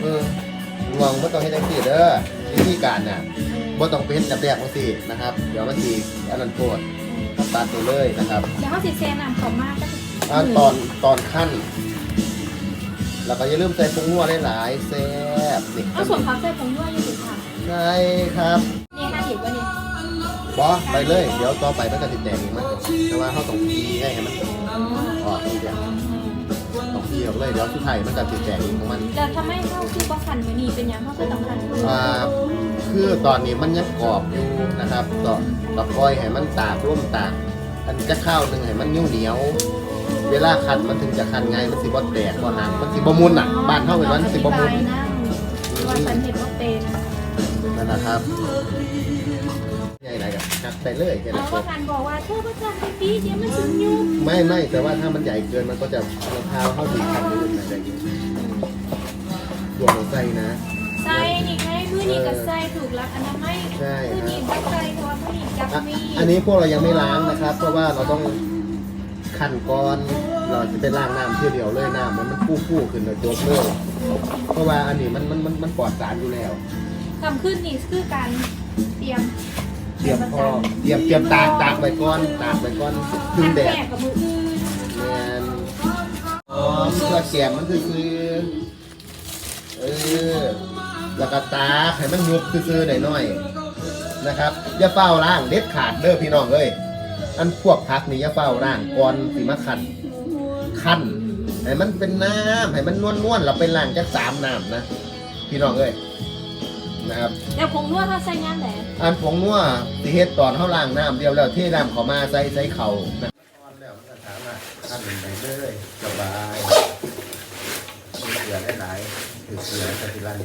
เออลวงบ่ต้องเฮ็ดจังซี่เด้อวิธีการน่ะบ่ต้องเป็นแบบแรกจังซี่นะครับ เดี๋ยวมันสิอันนั้นโทษตัดตัวเลยนะครับเดี๋ยวเขาสิแซ่น้ำเขามากก็จะอ่าตอนตอนขั้น แล้วก็อย่าลืมใส่ผงนัวหลายๆแซ่บนี่เอาส่วนผักใส่ผงด้วยยี่สิบค่ะใช่ครับนี่ห้าสิบวันนี้บอไปเลย เดี๋ยวต่อไปมันจะติดแดงอีกมั้ยแต่ว่าเขาต้องพีให้มันออกทีเดียว ต้องพีออกเลยเดี๋ยวสุดท้ายมันจะติดแดงอีกของมันแต่ถ้าไม่เข้าคือบ่ขันมือนี่เป็นหยังเขาก็ต้องขันอ่าคือตอนนี้มันยังกรอบอยู่นะครับต่อต่อคอยให้มันตากร่วมตากอันจะข้าวหนึ่งให้มันเหนียวเหนียวๆเวลาคันมันถึงจะคันไงมันสิบ่แตกบ่หักมันสิบ่มุนอะบ้านเฮาเป็นวันสิบ่มุนว่าฉันเห็นว่าเป็น นั่นนะครับให ญ่ไหนกับกัดไปเลยแค่เอานั้นเอว่างการบอกว่าเธอก็จะให้ปีเดียวมันถึงยุ่งไม่ไม่แต่ว่าถ้ามันใหญ่เกินมันก็จะรองเท้าเข้าถึงคันอื่นอะไรอย่างเงี้ยรวมลงใส่นะ ใส่นี่ไงมือนี่กับใส่ถูกลักอนามัยใช่มือครับนี่บักใส่เพราะว่ามือนี่จับอะมีอันนี้พวกเรายังไม่ล้างนะครับ เพราะว่าเราต้องขั้นก่อนเราจะไปล้างน้ำเพื่อเดียวเลยน้ำมันมันฟูฟูๆขึ้นเลยจบเลยเพราะว่าอันนี้มันมันมันมันปลอดสารอยู่แล้วทำขึ้นนี่คือการเตรียม เตรียมพอเตรียมเตรียมตากตากไว้ก่อนตากไว้ก่อนพึ่งแดดแม่กับมืออื่นแมนอ๋อเพื่อแกมมันคือคือเออแล้วก็ตากให้มันยุบซื่อๆหน่อยๆนะครับอย่าเฝ้าล่างเด็ดขาดเด้อพี่น้องเอ้ยอันพวกพักนี่อย่าเฝ้าล่างก่อนสิมาขันขันให้มันเป็นน้ำให้มันนวลๆเราไปล่างจักสามน้ำนะพี่น้องเอ้ย นะครับ แล้วผงนวดถ้าใส่งานไหนอันผงนัวสิเฮ็ดตอนเฮาล้างน้ำเดียวแล้วเทน้ำเข้ามาใส่ใส่เข่านะแล้วมันก็สามารถทำเป็นไปเลยสบายมีเกลือหลายๆคือเกลือสติลัน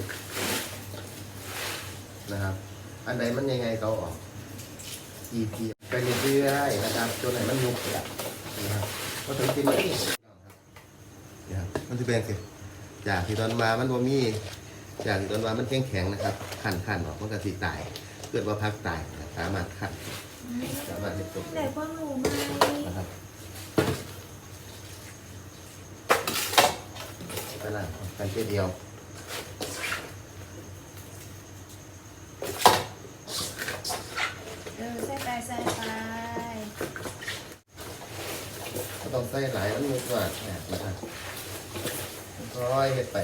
นะครับ อันไหนมันยังไงก็เอาออกอีพีไปเรื่อยๆนะครับจนไหนมันยุบแล้วนะครับก็ถึงกินนี่นะครับมันจะเป็นสิจากที่ตอนมามันบ่มี อย่างตอนว่ามันแข็งแข็งๆนะครับขันขันออกมันก็สีตาย เกิดว่าพักตายนะครับสามารถขันสามารถเห็นตกแต่ความรู้ไหมนะครับไปละกันแค่เดียวเออใส่ไปใส่ไปก็ต้องใส่หลายมันมีกว่าแหนนะครับค่อยๆเห็ดไป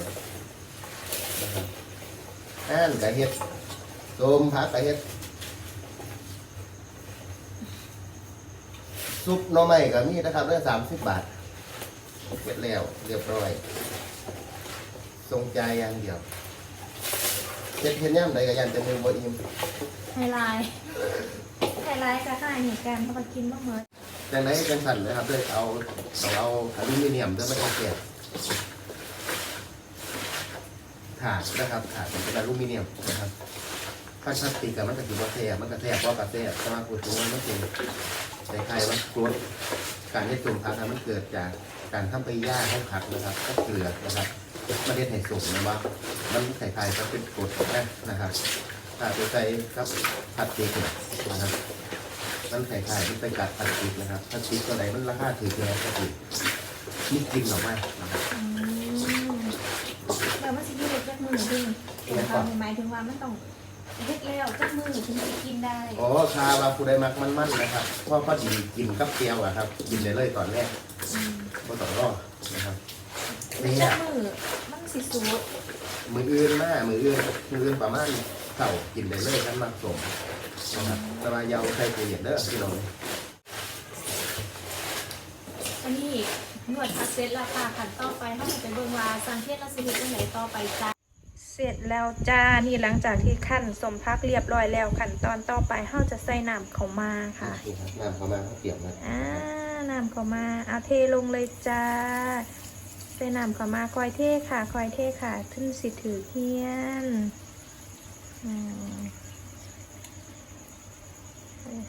นะครับอ่านกับเห็ดส้มผักกับเห็ดซุปหน่อไม้กับมีนะครับเรื่องสามสิบบาทเสร็จแล้วเรียบร้อยทรงใจอย่างเดียวเจ็ดเห็นย่ำใดกับยันจะมือบ่อิ่มไฮไลท์ไฮไลท์กับห้าเหตุการณ์เขาก็กินบ้างเหรอจังไหนเป็นสันนะครับเลยเอาเอาเอาอลูมิเนียมด้วยไม่ต้องเกลียด ถาดนะครับถาดเป็นอลูมิเนียมนะครับพลาสติกกับมันก็ถือว่าแท้มันก็แท้เพราะกระแท้สมาพูดถึงว่ามันเป็นในใครว่ากรดการที่ตุ่มผักนั้นมันเกิดจากการทำไปย่าให้ผักนะครับก็เกลือนะครับไม่ได้ไถ่สุกนะว่ามันไข่ไข่ก็เป็นกรดนะนะครับถ้าไปใส่ครับพลาสติกนะครับมันไข่ไข่ที่ไปกัดพลาสติกนะครับพลาสติกตัวไหนมันราคาถือแพงก็ถือนี่กินออกมานะครับ อืมแล้วมันสิยืดจักมือดึง เดี๋ยวความหมายถึงว่ามันต้องเฮ็ดแล้วจักมือถึงจะกินได้อ๋อชาบาฟูไดมักมันมันๆนะครับเพราะพอดีกินกับเกี๊ยวอะครับ กินได้เลยตอนแรกอืมก็ต้องรอนะครับจันี่กมือมันสิสูดมืออื่นมามืออื่นมืออื่นประมาณเข่ากินได้เลยกันมากสมนะครับแต่ว่าอยาวใส่ตู้เย็นเด้อพี่น้องอันนี้นวดพักเสร็จแล้วค่ะขันต่อไปเขาจะไปเบิ่งว่าสังเกตเราสิเฮ็ดจังไดต่อไปจ้า เสร็จแล้วจ้า นี่หลังจากที่ขั้นสมพักเรียบร้อยแล้วขั้นตอนต่อไปเฮาจะใส่น้ำเขามาค่ะนี่ครับน้ำเข้ามาเขาเปียกนะอ่าน้ำเขามาเอาเทลงเลยจ้า ใส่น้ำเขามาคอยเทค่ะคอยเทค่ะทึ่นสิถือเฮียนอืม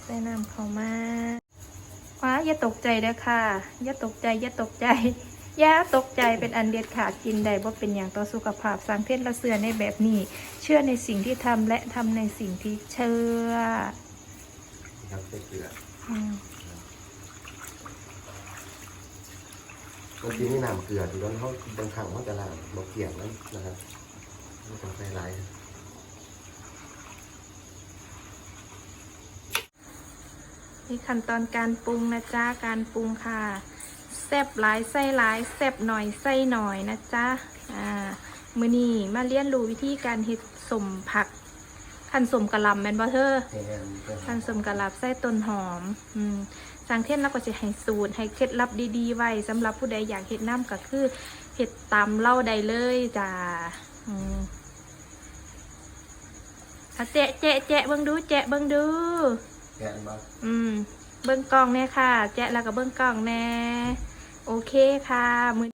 ใส่น้ำเขามาว้าอย่าตกใจเด้อค่ะ อย่าตกใจอย่าตกใจอ ย่าตกใจเป็นอันเด็ดขาดกินได้บ่เป็นอย่างต่อสุขภาพสร้างเพศละเสือในแบบนี้ เชื่อในสิ่งที่ทำและทำในสิ่งที่เชื่อครับใส่เกลืออืมบางทีนี่น้ำเกลือที่เราเขาบางครั้งเขาจะล้างบกเกี่ยงนั้นนะครับไม่ต้องใส่หลายนี่ขั้นตอนการปรุงนะจ๊ะการปรุงค่ะ แซ่บหลายไส้หลายแซ่บหน่อยไส้หน่อยนะจ๊ะอ่ามือนี้มาเรียนรู้วิธีการเฮ็ดสมผักขันสมกะหล่ำแม่นบ่เธอแทนก็ขันสมกะหล่ำไส้ต้นหอมอืมสังเทศเราก็จะให้สูตรให้เคล็ดลับดีๆ ไว้สำหรับผู้ใดอยากเฮ็ดน้ำก็คือเฮ็ดตามเล่าใดเลยจ้าอืมอะแจะแจะแจะเบิ่งดูแจะเบิ่งดูแกนบ้างอืม เบิ้งกล้องแน่ค่ะ แจ๊ะแล้วก็เบิ้งกล้องแน่ โอเคค่ะมือ